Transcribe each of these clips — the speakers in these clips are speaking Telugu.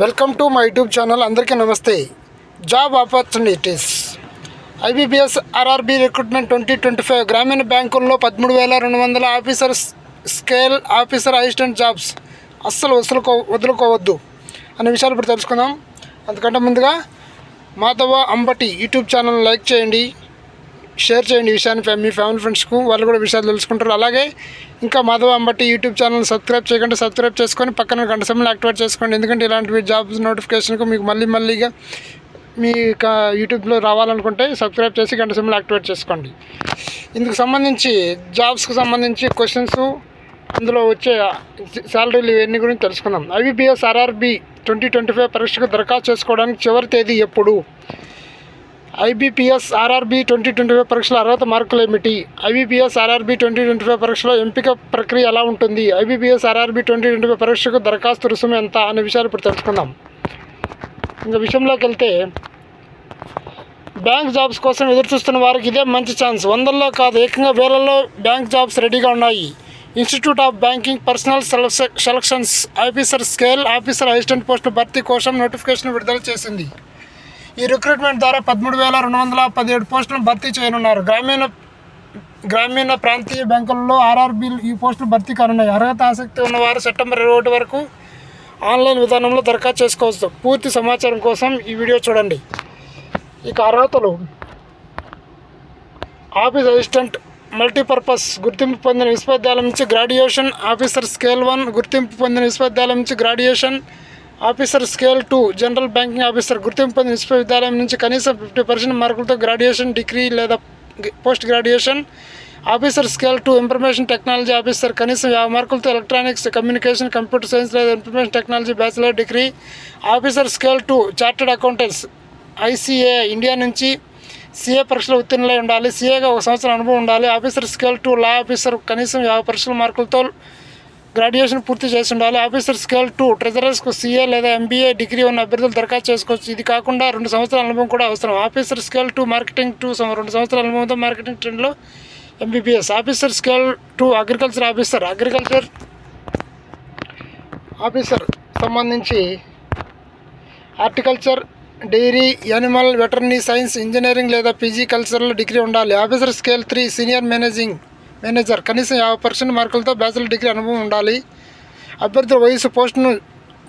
Welcome to my YouTube channel. అందరికీ నమస్తే. Job opportunities. IBBS RRB recruitment twenty twenty five గ్రామీణ బ్యాంకుల్లో పదమూడు వేల రెండు వందల officer scale officer assistant jobs అస్సలు వసులుకో వదులుకోవద్దు అనే విషయాలు ఇప్పుడు తెలుసుకుందాం. అందుకంటే ముందుగా Madhava Ambati YouTube channel like చేయండి. షేర్ చేయండి. విషయాన్ని మీ ఫ్యామిలీ ఫ్రెండ్స్కు వాళ్ళు కూడా విషయాలు తెలుసుకుంటారు. అలాగే ఇంకా Madhava Ambati YouTube channel subscribe చేయకుండా సబ్స్క్రైబ్ చేసుకొని పక్కన గంట సమయంలో యాక్టివేట్ చేసుకోండి. ఎందుకంటే ఇలాంటి జాబ్స్ నోటిఫికేషన్కు మీకు మళ్ళీ మళ్ళీగా మీ యూట్యూబ్లో రావాలనుకుంటే సబ్స్క్రైబ్ చేసి గంట సమయంలో యాక్టివేట్ చేసుకోండి. ఇందుకు సంబంధించి జాబ్స్కి సంబంధించి క్వశ్చన్స్ అందులో వచ్చే శాలరీలు ఇవన్నీ గురించి తెలుసుకుందాం. IBPS RRB twenty twenty five పరీక్షకు దరఖాస్తు చేసుకోవడానికి చివరి తేదీ ఎప్పుడు? IBPS RRB twenty twenty five పరీక్షల అర్హత మార్కులు ఏమిటి? IBPS RRB twenty twenty five పరీక్షలో ఎంపిక ప్రక్రియ ఎలా ఉంటుంది? IBPS RRB twenty twenty five పరీక్షకు దరఖాస్తు రుసుము ఎంత? అనే విషయాలు ఇప్పుడు తెలుసుకుందాం. ఇంకా విషయంలోకి వెళ్తే బ్యాంక్ జాబ్స్ కోసం ఎదురు చూస్తున్న వారికి ఇదే మంచి ఛాన్స్. వందల్లో కాదు ఏకంగా వేలల్లో బ్యాంక్ జాబ్స్ రెడీగా ఉన్నాయి. Institute of banking personnel selections officer scale officer assistant post భర్తీ కోసం నోటిఫికేషన్ విడుదల చేసింది. ఈ రిక్రూట్మెంట్ ద్వారా పదమూడు వేల రెండు వందల పదిహేడు పోస్టులను భర్తీ చేయనున్నారు. గ్రామీణ గ్రామీణ ప్రాంతీయ బ్యాంకుల్లో ఆర్ఆర్బీలు ఈ పోస్టులు భర్తీ కానున్నాయి. అర్హత ఆసక్తి ఉన్నవారు సెప్టెంబర్ ఇరవై ఒకటి వరకు ఆన్లైన్ విధానంలో దరఖాస్తు చేసుకోవచ్చు. పూర్తి సమాచారం కోసం ఈ వీడియో చూడండి. ఇక అర్హతలు. ఆఫీస్ అసిస్టెంట్ మల్టీపర్పస్ గుర్తింపు పొందిన విశ్వవిద్యాలయం నుంచి గ్రాడ్యుయేషన్ ఆఫీసర్ స్కేల్ వన్ గుర్తింపు పొందిన విశ్వవిద్యాలయం నుంచి graduation officer scale two general banking officer గుర్తింపు పొందిన విశ్వవిద్యాలయం నుంచి కనీసం ఫిఫ్టీ పర్సెంట్ మార్కులతో గ్రాడ్యుయేషన్ డిగ్రీ లేదా post graduation. Officer scale two information technology officer కనీసం యాభై మార్కులతో ఎలక్ట్రానిక్స్ కమ్యూనికేషన్ కంప్యూటర్ సైన్స్ లేదా information technology bachelor degree. Officer scale two chartered accountants ICA India నుంచి సీఏ పరీక్షలో ఉత్తీర్ణులై ఉండాలి. సీఏగా ఒక సంవత్సరం అనుభవం ఉండాలి. Officer scale two law officer కనీసం యాభై పరీక్షల మార్కులతో గ్రాడ్యుయేషన్ పూర్తి చేసి ఉండాలి ఆఫీసర్ స్కేల్ టూ ట్రెజరర్స్కు సీఏ లేదా ఎంబీఏ డిగ్రీ ఉన్న అభ్యర్థులు దరఖాస్తు చేసుకోవచ్చు. ఇది కాకుండా రెండు సంవత్సరాల అనుభవం కూడా అవసరం. Officer scale two marketing two రెండు సంవత్సరాల అనుభవంతో మార్కెటింగ్ ట్రెండ్లో MBBS officer scale two agriculture officer agriculture officer సంబంధించి horticulture dairy animal veterinary science engineering లేదా పీజీ కల్చర్లో డిగ్రీ ఉండాలి. Officer scale three senior managing manager కనీసం యాభై పర్సెంట్ మార్కులతో బ్యాచిలర్ డిగ్రీ అనుభవం ఉండాలి. అభ్యర్థుల వయసు పోస్టును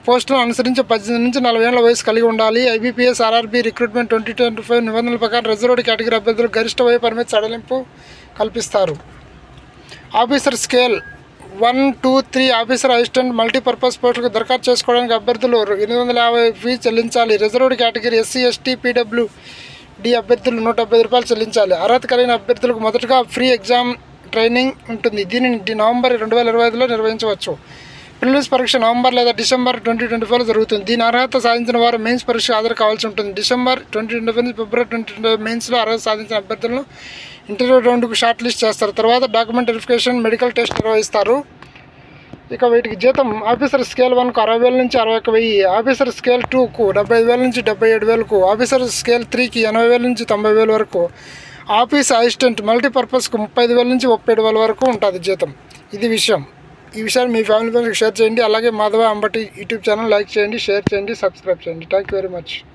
పోస్టును అనుసరించి పద్దెనిమిది నుంచి నలభై ఏళ్ళ వయసు కలిగి ఉండాలి. IBPS RRB recruitment twenty twenty five నిబంధనల ప్రకారం రిజర్వ్డ్ కేటగిరీ అభ్యర్థులకు గరిష్ట వయ పరిమితి సడలింపు కల్పిస్తారు. Officer scale one two three officer assistant multipurpose పోస్టులకు దరఖాస్తు చేసుకోవడానికి అభ్యర్థులు ఎనిమిది వందల యాభై ఫీ చెల్లించాలి. Reserved category SC ST PW D అభ్యర్థులు నూట డెబ్బై రూపాయలు చెల్లించాలి. అర్హత కలిగిన అభ్యర్థులకు మొదటగా ఫ్రీ ఎగ్జామ్ ట్రైనింగ్ ఉంటుంది. దీనిని నవంబర్ రెండు వేల ఇరవై ఐదులో నిర్వహించవచ్చు. ప్రిలిమ్స్ పరీక్ష నవంబర్ లేదా డిసెంబర్ ట్వంటీ ట్వంటీ ఫోర్లో జరుగుతుంది. దీని అర్హత సాధించిన వారు మెయిన్స్ పరీక్ష హాజరు కావాల్సి ఉంటుంది. డిసెంబర్ ట్వంటీ ట్వంటీ ఫోర్ నుంచి ఫిబ్రవరి ట్వంటీ ట్వంటీ మెయిన్స్లో అర్హత సాధించిన అభ్యర్థులను ఇంటర్వ్యూ రౌండ్కు షార్ట్ లిస్ట్ చేస్తారు. తర్వాత డాక్యుమెంట్ వెరిఫికేషన్ మెడికల్ టెస్ట్ నిర్వహిస్తారు. ఇక వీటికి జీతం ఆఫీసర్ స్కేల్ వన్కు అరవై వేల నుంచి అరవై ఒక వెయ్యి ఆఫీసర్ స్కేల్ టూకు డెబ్బై ఐదు వేల నుంచి డెబ్బై ఏడు వేలకు ఆఫీసర్ స్కేల్ త్రీకి ఎనభై వేల నుంచి తొంభై వేల వరకు ఆఫీస్ అసిస్టెంట్ మల్టీపర్పస్కు ముప్పై ఐదు వేల నుంచి ముప్పై ఏడు వేల వరకు ఉంటుంది జీతం. ఇది విషయం. ఈ విషయాన్ని మీ ఫ్యామిలీ మెంబర్స్కి షేర్ చేయండి. అలాగే Madhava Ambati YouTube channel like చేయండి షేర్ చేయండి సబ్స్క్రైబ్ చేయండి. Thank you very much.